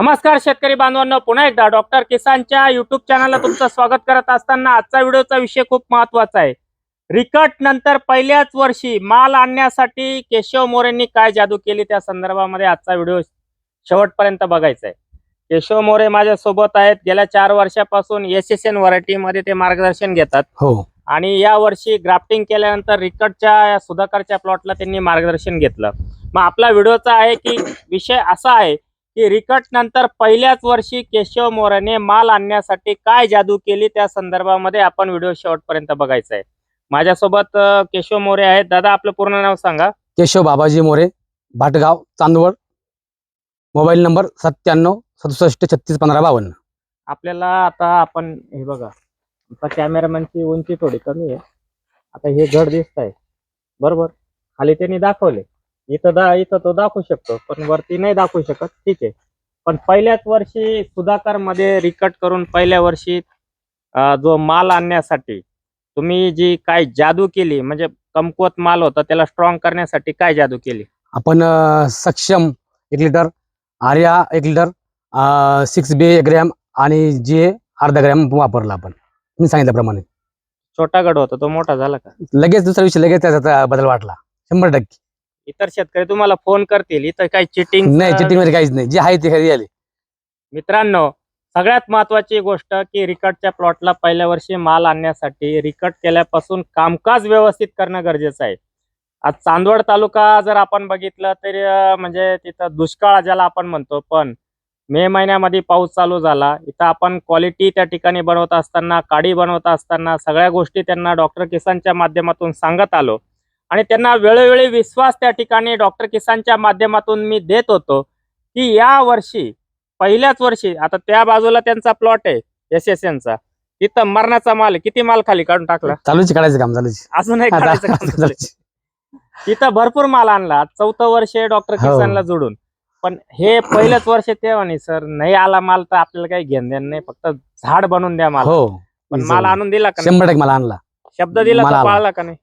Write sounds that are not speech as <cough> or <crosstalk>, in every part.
नमस्कार शेतकरी बांधवांनो पुन्हा एकदा डॉक्टर किसानच्या युट्यूब चॅनलला तुमचं स्वागत करत असताना आजचा व्हिडिओचा विषय खूप महत्त्वाचा आहे. रिकट नंतर पहिल्याच वर्षी माल आणण्यासाठी केशव मोरेंनी काय जादू केली त्या संदर्भामध्ये आजचा व्हिडिओ शेवटपर्यंत बघायचा आहे. केशव मोरे माझ्या सोबत आहेत. गेल्या चार वर्षापासून एस एस एन व्हरायटीमध्ये ते मार्गदर्शन घेतात. हो. आणि या वर्षी ग्राफ्टिंग केल्यानंतर रिकटच्या या सुधाकरच्या प्लॉटला त्यांनी मार्गदर्शन घेतलं. मग आपला व्हिडिओचा आहे की विषय असा आहे की रिकट नंतर पहिल्याच वर्षी केशव मोरेने माल आणण्यासाठी काय जादू केली त्या संदर्भामध्ये आपण व्हिडिओ शेवटपर्यंत बघायचा आहे. माझ्यासोबत अं, केशव मोरे आहेत. दादा आपलं पूर्ण नाव सांगा. केशव बाबाजी मोरे भाटगाव चांदवड. मोबाईल नंबर सत्त्याण्णव सदुसष्ट छत्तीस पंधरा बावन्न. आपल्याला आता आपण हे बघा आता कॅमेरामॅनची उंची थोडी कमी आहे. आता हे घड दिसत आहे बरोबर? खाली त्यांनी दाखवले. इथं दा इथं तो दाखवू शकतो पण वरती नाही दाखवू शकत. ठीक आहे. पण पहिल्याच वर्षी सुधाकरमध्ये रिकट करून पहिल्या वर्षी जो माल आणण्यासाठी तुम्ही जी काय जादू केली म्हणजे कमकुवत माल होता त्याला स्ट्रॉंग करण्यासाठी काय जादू केली? आपण सक्षम एक लिटर आर्या एक लिटर सिक्स बी एक ग्रॅम आणि जे अर्धा ग्रॅम वापरला आपण. मी सांगितल्याप्रमाणे. छोटा गड होता तो मोठा झाला का? लगेच दुसऱ्या दिवशी लगेच त्याचा बदल वाटला. शंभर टक्के. इतर शेतकरी तुम्हाला फोन करतील. इथं काही चिटिंग नाही चिटिंगमध्ये काहीच नाही. जे आहे ते खरी आले. मित्रांनो सगळ्यात महत्वाची गोष्ट की रिकटच्या प्लॉटला पहिल्या वर्षी माल आणण्यासाठी रिकट केल्यापासून कामकाज व्यवस्थित करणं गरजेचं आहे. आज चांदवड तालुका जर आपण बघितलं तर म्हणजे तिथं दुष्काळ ज्याला आपण म्हणतो पण मे महिन्यामध्ये पाऊस चालू झाला. इथं आपण क्वालिटी त्या ठिकाणी बनवत असताना काडी बनवत असताना सगळ्या गोष्टी त्यांना डॉक्टर किसानच्या माध्यमातून सांगत आलो. आणि त्यांना वेळोवेळी विश्वास त्या ठिकाणी डॉक्टर किसानच्या माध्यमातून मी देत होतो की या वर्षी पहिल्याच वर्षी आता त्या बाजूला त्यांचा प्लॉट आहे एस एस चा. तिथं मरणाचा माल. किती माल खाली काढून टाकला? चालूच काढायचं काम चालूच. काढायचं चालू आहे. तिथं भरपूर माल आणला. चौथं वर्ष डॉक्टर हो. किसानला जोडून. पण हे पहिलंच वर्ष ते म्हणे सर नाही आला माल तर आपल्याला काही घेण देणं नाही. फक्त झाड बनवून द्या मला. हो. पण माल आणून दिला का नाही? शंभर टक्के मला आणला. शब्द दिला. पाळला का नाही?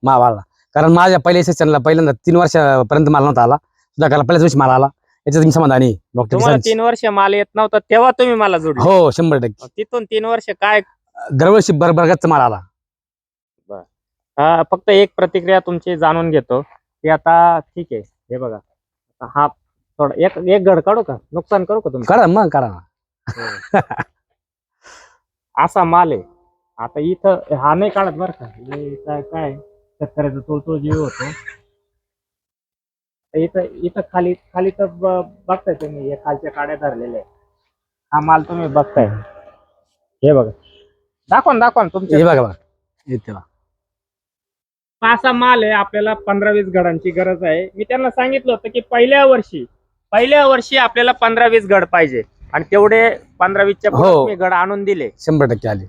कारण माझ्या पहिल्या सेशनला पहिल्यांदा तीन वर्षापर्यंत मला नव्हता आला. सुद्धा पहिल्याच दिवशी मला आला. याच्यात मी समाधानी डॉक्टर तुम्हाला तीन वर्ष माल येत नव्हता तेव्हा तुम्ही मला जोडले. हो शंभर टक्के. तिथून तीन वर्ष काय? दरवर्षी बरबरगतच माल आला. अं, फक्त एक प्रतिक्रिया तुमची जाणून घेतो. की आता ठीक आहे हे बघा. आता हा थोडा एक एक घड काढू का? नुकसान करू का तुमचं करा मग करा ना. असा माल आहे. आता इथं हा नाही काढत बरं का? हे काय काय? शेतकऱ्याचा तो तो जीव होतो. इथं इथं खाली खाली तर बघताय तुम्ही हे खालच्या काड्या धरलेल्या हा माल तुम्ही बघताय. हे बघा. दाखवा ना दाखवा ना हे बघा बघा. येते बघा. असा माल आहे आपल्याला पंधरा वीस गडांची गरज आहे. मी त्यांना सांगितलं होतं की पहिल्या वर्षी पहिल्या वर्षी आपल्याला पंधरा वीस गड पाहिजे. आणि तेवढे पंधरा वीसच्या पुढे हो. मी गड आणून दिले. शंभर टक्के आले.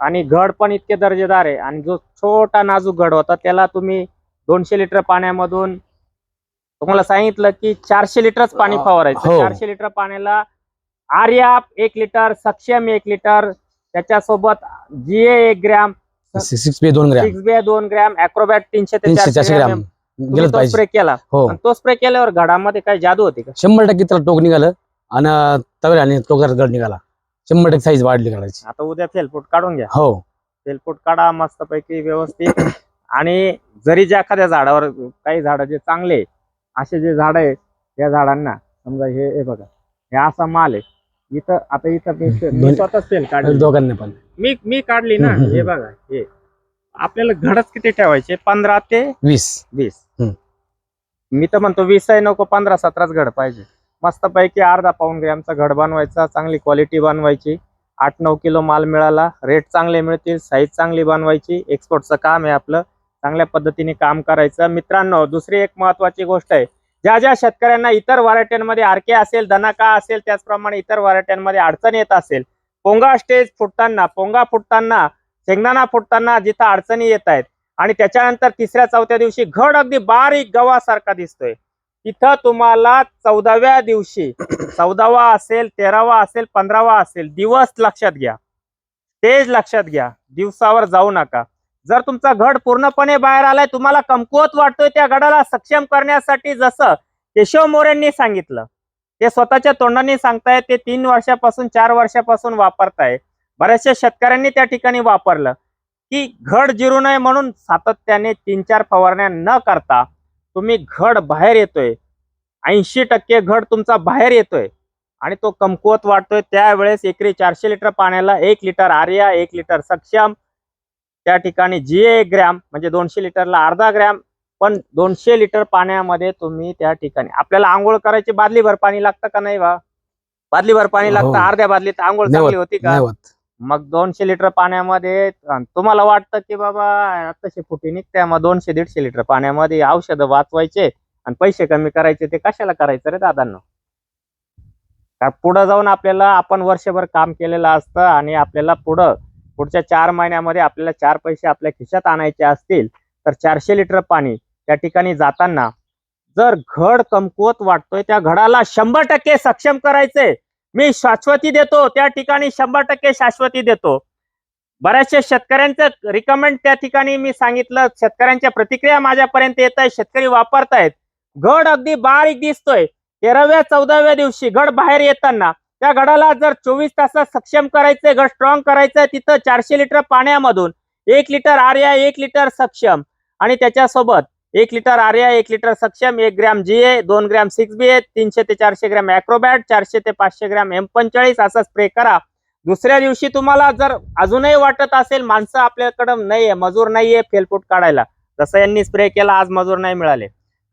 आणि घड पण इतके दर्जेदार आहे. आणि जो छोटा नाजूक घड होता त्याला तुम्ही दोनशे लिटर पाण्यामधून तुम्हाला सांगितलं की चारशे लिटरच पाणी हो. फवारायचं. चारशे लिटर पाण्याला आर्या एक लिटर सक्षम एक लिटर त्याच्यासोबत जीए एक ग्रॅम सिक्स बी दोन ग्रॅम. सिक्स बी दोन ग्रॅम अॅक्रोबॅट तीनशे ते चारशे ग्रॅम. तो स्प्रे केला. हो. तो स्प्रे केल्यावर घडामध्ये काय जादू होती का? शंभर टक्के त्याला टोक निघालं आणि तवे आणि गड निघाला. शंभर टक्के साईज वाढली काढायची आता उद्या फेलफूट काढून घ्या. हो. तेलपूट काढा मस्तपैकी व्यवस्थित. आणि जरी ज्या एखाद्या झाडावर काही झाड जे चांगले असे जे झाड आहे या झाडांना समजा हे हे बघा हे असा माल आहे. इथं आता इथं मी <laughs> मी स्वतःच तेल काढली. दोघांनी पण. मी मी काढली ना हे बघा हे. आपल्याला घडच किती ठेवायचे? पंधरा ते वीस. वीस. मी तर म्हणतो वीस आहे नको पंधरा सतराच घड पाहिजे. मस्तपैकी अर्धा पाऊन ग्रॅमचा घड बनवायचा चांगली क्वालिटी बनवायची. आठ नऊ किलो माल मिळाला रेट चांगले मिळतील साईज चांगली बनवायची. एक्सपोर्टचं काम आहे आपलं. चांगल्या पद्धतीने काम करायचं. मित्रांनो दुसरी एक महत्वाची गोष्ट आहे. ज्या ज्या शेतकऱ्यांना इतर व्हरायट्यांमध्ये आरके असेल दनाका असेल त्याचप्रमाणे इतर व्हरायट्यांमध्ये अडचण येत असेल पोंगा स्टेज फुटताना पोंगा फुटताना शेंगदाणा फुटताना जिथं अडचणी येत आहेत. आणि त्याच्यानंतर तिसऱ्या चौथ्या दिवशी घड अगदी बारीक गव्हासारखा दिसतोय. तिथं तुम्हाला चौदाव्या दिवशी चौदावा असेल तेरावा असेल पंधरावा असेल दिवस लक्षात घ्या. तेज लक्षात घ्या. दिवसावर जाऊ नका. जर तुमचा घड पूर्णपणे बाहेर आलाय तुम्हाला कमकुवत वाटतोय त्या गडाला सक्षम करण्यासाठी जसं केशव मोरेंनी सांगितलं ते स्वतःच्या तोंडाने सांगतायत ते तीन वर्षापासून चार वर्षापासून वापरताय. बऱ्याचशा शेतकऱ्यांनी त्या ठिकाणी वापरलं. की घड जिरू नये म्हणून सातत्याने तीन चार फवारण्या न करता तुम्ही घड बाहेर येतोय. ऐंशी टक्के घड तुमचा बाहेर येतोय. आणि तो कमकुवत वाटतोय. त्यावेळेस एकरी चारशे लिटर पाण्याला एक लिटर आर्या एक लिटर सक्षम त्या ठिकाणी जी एक ग्रॅम म्हणजे दोनशे लिटरला अर्धा ग्रॅम पण दोनशे लिटर पाण्यामध्ये तुम्ही त्या ठिकाणी आपल्याला आंघोळ करायची बादलीभर पाणी लागतं का नाही बा? बादलीभर पाणी लागतं हो. अर्ध्या बादलीत आंघोळ चांगली होती का? मग दोनशे लिटर पाण्यामध्ये तुम्हाला वाटतं की बाबा आताशे फुटी निघते मग दोनशे दीडशे लिटर पाण्यामध्ये औषधं वाचवायचे आणि पैसे कमी करायचे ते कशाला करायचं रे दादांना? का पुढं जाऊन आपल्याला आपण वर्षभर काम केलेलं असतं आणि आपल्याला पुढं पुढच्या चार महिन्यामध्ये आपल्याला चार पैसे आपल्या खिशात आणायचे असतील तर चारशे लिटर पाणी त्या ठिकाणी जाताना जर घड कमकुवत वाटतोय त्या घडाला शंभर टक्के सक्षम करायचंय मी शाश्वती देतो त्या ठिकाणी शंभर टक्के शाश्वती देतो. बऱ्याचशा शेतकऱ्यांचं रिकमेंड त्या ठिकाणी मी सांगितलं शेतकऱ्यांच्या प्रतिक्रिया माझ्यापर्यंत येत आहे शेतकरी वापरतायत घड अगदी बारीक दिसतोय. तेराव्या चौदाव्या दिवशी घड बाहेर येताना त्या गडाला जर चोवीस तासात सक्षम करायचंय घड स्ट्रॉंग करायचंय तिथं चारशे लिटर पाण्यामधून एक लिटर आर्या एक लिटर सक्षम. आणि त्याच्यासोबत एक लिटर आर्या एक लिटर सक्षम एक ग्रॅम जी ए दोन ग्रॅम सिक्स बी ए तीनशे ते चारशे ग्रॅम अॅक्रोबॅट चारशे ते पाचशे ग्रॅम एम पंचेचाळीस असा स्प्रे करा. दुसऱ्या दिवशी तुम्हाला जर अजूनही वाटत असेल माणसं आपल्याकडे नाहीये मजूर नाहीये फेलफूट काढायला जसं यांनी स्प्रे केला आज मजूर नाही मिळाले.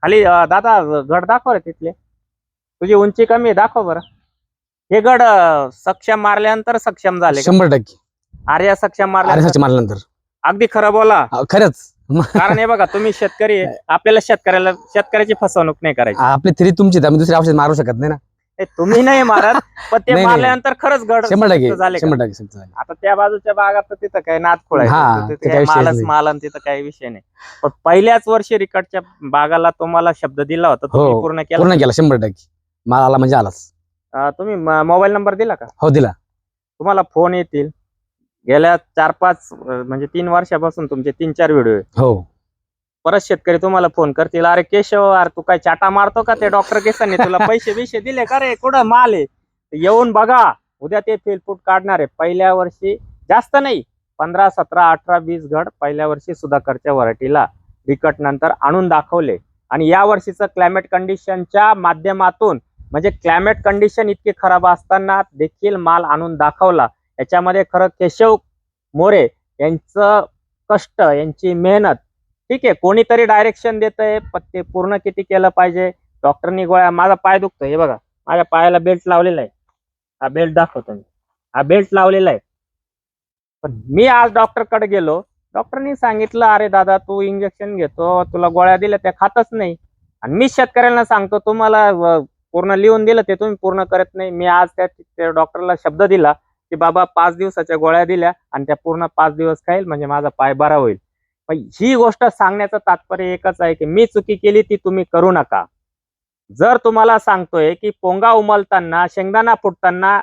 खाली दादा गड दाखव रे तिथले. तुझी उंची कमी आहे दाखव बरं. हे गड सक्षम मारल्यानंतर सक्षम झाले? शंभर टक्के. आर्या सक्षम अरे मारल्यानंतर. अगदी खरं बोला. खरंच. <laughs> कारण हे बघा तुम्ही शेतकरी आहे. आपल्याला शेतकऱ्याला शेतकऱ्याची फसवणूक नाही करायची. आपली थ्री तुमची आम्ही दुसरे औषध मारू शकत नाही ना? तुम्ही नाही मारत पण ते <laughs> नाही. मारल्यानंतर खरंच गड शंभर सक्सेस टक्के झाले का? शंभर टक्के सक्सेस झाले. आता त्या बाजूच्या बागात तर तिथं काही नाद खोळाय हा, तिथं ते काही काही विषयच मालच नाही. माल आणि तिथं काही विषय नाही. पण पहिल्याच वर्षी रिकटच्या बागाला तुम्हाला शब्द दिला होता तुम्ही हो, पूर्ण केला? पूर्ण केला शंभर टक्के. माल आला म्हणजे आलाच. अं, तुम्ही मोबाईल नंबर दिला का? हो दिला. तुम्हाला फोन येतील. गेल्या चार पाच अं, म्हणजे तीन वर्षापासून तुमचे तीन चार व्हिडिओ हो. परत शेतकरी तुम्हाला फोन करतील अरे केशव अरे तू काय चाटा मारतो का ते डॉक्टर केसांनी? तुला पैसे बिशे दिले का रे? कुठं माल आहे? येऊन बघा उद्या ते फेलफूट काढणार आहे. पहिल्या वर्षी जास्त नाही पंधरा सतरा अठरा वीस घड पहिल्या वर्षी सुधाकरच्या व्हरायटीला रिकट नंतर आणून दाखवले. आणि या वर्षीचं क्लायमेट कंडिशनच्या माध्यमातून म्हणजे क्लायमेट कंडिशन इतकी खराब असताना देखील माल आणून दाखवला. याच्यामध्ये खरं केशव मोरे यांचं कष्ट यांची मेहनत ठीक आहे कोणीतरी डायरेक्शन देत आहे पण ते पूर्ण किती केलं पाहिजे? डॉक्टरनी गोळ्या माझा पाय दुखतो हे बघा. माझ्या पायाला बेल्ट लावलेला आहे. हा बेल्ट दाखवतो मी. हा बेल्ट लावलेला आहे. पण मी आज डॉक्टरकडे गेलो. डॉक्टरनी सांगितलं अरे दादा तू इंजेक्शन घेतो तुला गोळ्या दिल्या त्या खातच नाही. आणि मी शेतकऱ्यांना सांगतो तुम्हाला पूर्ण लिहून दिलं ते तुम्ही पूर्ण करत नाही. मी आज त्या डॉक्टरला शब्द दिला. की बाबा पाच दिवसाच्या गोळ्या दिल्या आणि त्या पूर्ण पाच दिवस खाईल म्हणजे माझा पाय बरा होईल. पण ही गोष्ट सांगण्याचं तात्पर्य एकच आहे की मी चुकी केली ती तुम्ही करू नका. जर तुम्हाला सांगतोय की पोंगा उमलताना शेंगदाणा फुटताना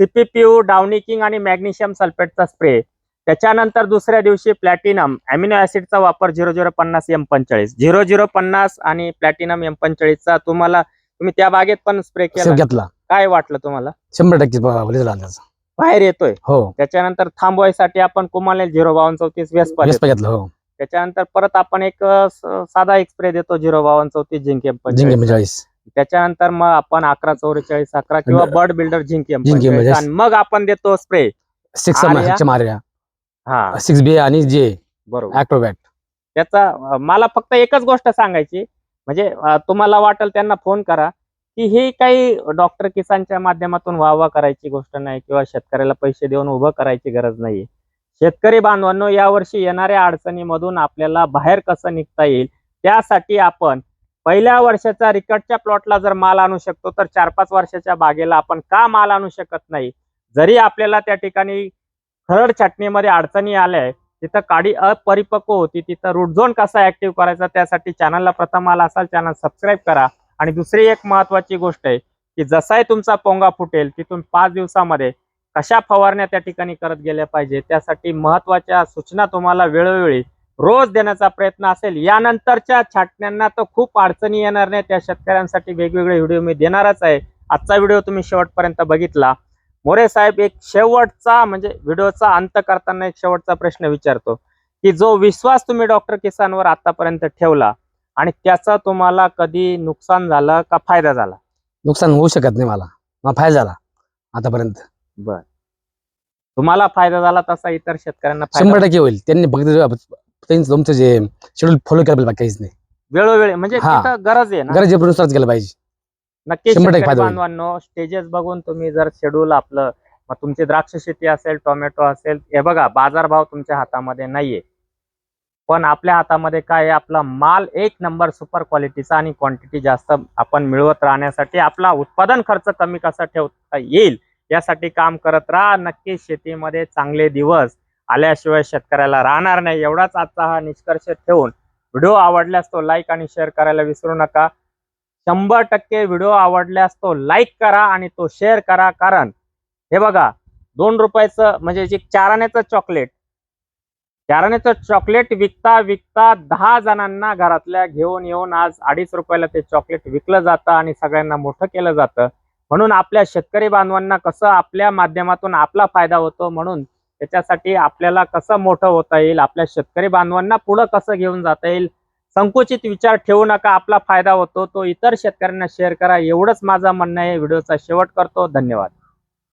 सीपीपीयू डाउनिकिंग आणि मॅग्नेशियम सल्फेटचा स्प्रे त्याच्यानंतर दुसऱ्या दिवशी प्लॅटिनम अॅमिनो ऍसिडचा वापर झिरो झिरो पन्नास एम पंचेचाळीस झिरो झिरो पन्नास आणि प्लॅटिनम एम पंचेचाळीसचा तुम्हाला तुम्ही त्या बागेत पण स्प्रे केला. घेतला. काय वाटलं तुम्हाला? शंभर टक्के बाहेर येतोय. हो. त्याच्यानंतर थांबवायसाठी आपण कुमाले झिरो बावन्न चौतीस वेस्पा घेतला हो. त्याच्यानंतर परत आपण एक स- साधा एक स्प्रे देतो झिरो बावन्न चौतीस झिंकेम जिंके त्याच्यानंतर मग आपण अकरा चौवेचाळीस अकरा किंवा बर्ड बिल्डर झिंकेम झिंकेम. आणि मग आपण देतो स्प्रे. सिक्स आर्या. मार्या हा. सिक्स बी आणि जे बरोबर. ऍक्रोबॅट त्याचा अ, मला फक्त एकच गोष्ट सांगायची. म्हणजे अ, तुम्हाला वाटेल त्यांना फोन करा. की हे काही डॉक्टर किसानच्या माध्यमातून वाहवा करायची गोष्ट नाही किंवा शेतकऱ्याला पैसे देऊन उभं करायची गरज नाही शेतकरी बांधवांनो यावर्षी येणाऱ्या अडचणीमधून आपल्याला बाहेर कसं निघता येईल त्यासाठी आपण पहिल्या वर्षाचा रिकटच्या प्लॉटला जर माल आणू शकतो तर चार पाच वर्षाच्या बागेला आपण का माल आणू शकत नाही? जरी आपल्याला त्या ठिकाणी खरड छाटणीमध्ये अडचणी आल्या तिथं काडी अपरिपक्व होती तिथं रूट झोन कसा ऍक्टिव्ह करायचा त्यासाठी चॅनलला प्रथम आला असाल चॅनल सबस्क्राईब करा. आणि दुसरी एक महत्वाची गोष्ट आहे की जसाही तुमचा पोंगा फुटेल तिथून पाच दिवसामध्ये कशा फवारण्या त्या ठिकाणी करत गेल्या पाहिजे त्यासाठी महत्त्वाच्या सूचना तुम्हाला वेळोवेळी रोज देण्याचा प्रयत्न असेल. यानंतरच्या छाटण्यांना तर खूप अडचणी येणार नाही त्या शेतकऱ्यांसाठी वेगवेगळे व्हिडिओ मी देणारच आहे. आजचा व्हिडिओ तुम्ही शेवटपर्यंत बघितला. मोरे साहेब एक शेवटचा म्हणजे व्हिडिओचा अंत करताना एक शेवटचा प्रश्न विचारतो की जो विश्वास तुम्ही डॉक्टर किसानवर आतापर्यंत ठेवला आणि त्याचा तुम्हाला कधी नुकसान झालं का फायदा झाला? नुकसान होऊ शकत नाही मला. मला फायदा झाला आतापर्यंत. बर. तुम्हाला फायदा झाला तसा इतर शेतकऱ्यांना फायदा शंभर टक्के होईल. त्यांनी फक्त त्यांचं तुमचं जे शेड्यूल फॉलो केलं पाहिजे काहीच नाही. वेळोवेळी म्हणजे हा. तिथं गरज आहे ना? गरजेनुसारच केलं पाहिजे. नक्की शंभर टक्के शेतकरी फायदा होईल. बांधवांनो स्टेजेस बघून तुम्ही जर शेड्यूल आपलं मग तुमची द्राक्ष शेती असेल टोमॅटो असेल हे बघा बाजारभाव तुमच्या हातामध्ये नाहीये. पण आपल्या हातामध्ये काय आपला माल एक नंबर सुपर क्वालिटीचा आणि क्वांटिटी जास्त आपण मिळवत राहण्यासाठी आपला उत्पादन खर्च कमी कसा ठेवता येईल यासाठी काम करत राहा. नक्की शेतीमध्ये चांगले दिवस आल्याशिवाय शेतकऱ्याला राहणार नाही. एवढाच आजचा हा निष्कर्ष ठेवून व्हिडिओ आवडल्यास तो लाईक आणि शेअर करायला विसरू नका. शंभर टक्के व्हिडिओ आवडल्यास तो लाईक करा आणि तो शेअर करा. कारण हे बघा दोन रुपयाचं म्हणजे जे चाराण्याचं चॉकलेट चाराण्याचं चॉकलेट विकता विकता दहा जणांना घरातल्या घेऊन येऊन आज अडीच रुपयाला ते चॉकलेट विकलं जातं आणि सगळ्यांना मोठं केलं जातं. म्हणून आपल्या शेतकरी बांधवांना कसं आपल्या माध्यमातून आपला फायदा होतो म्हणून त्याच्यासाठी आपल्याला कसं मोठं होता येईल आपल्या शेतकरी बांधवांना पुढं कसं घेऊन जाता येईल संकुचित विचार ठेवू नका आपला फायदा होतो तो इतर शेतकऱ्यांना शेअर करा. एवढंच माझं म्हणणं आहे. व्हिडिओचा शेवट करतो. धन्यवाद.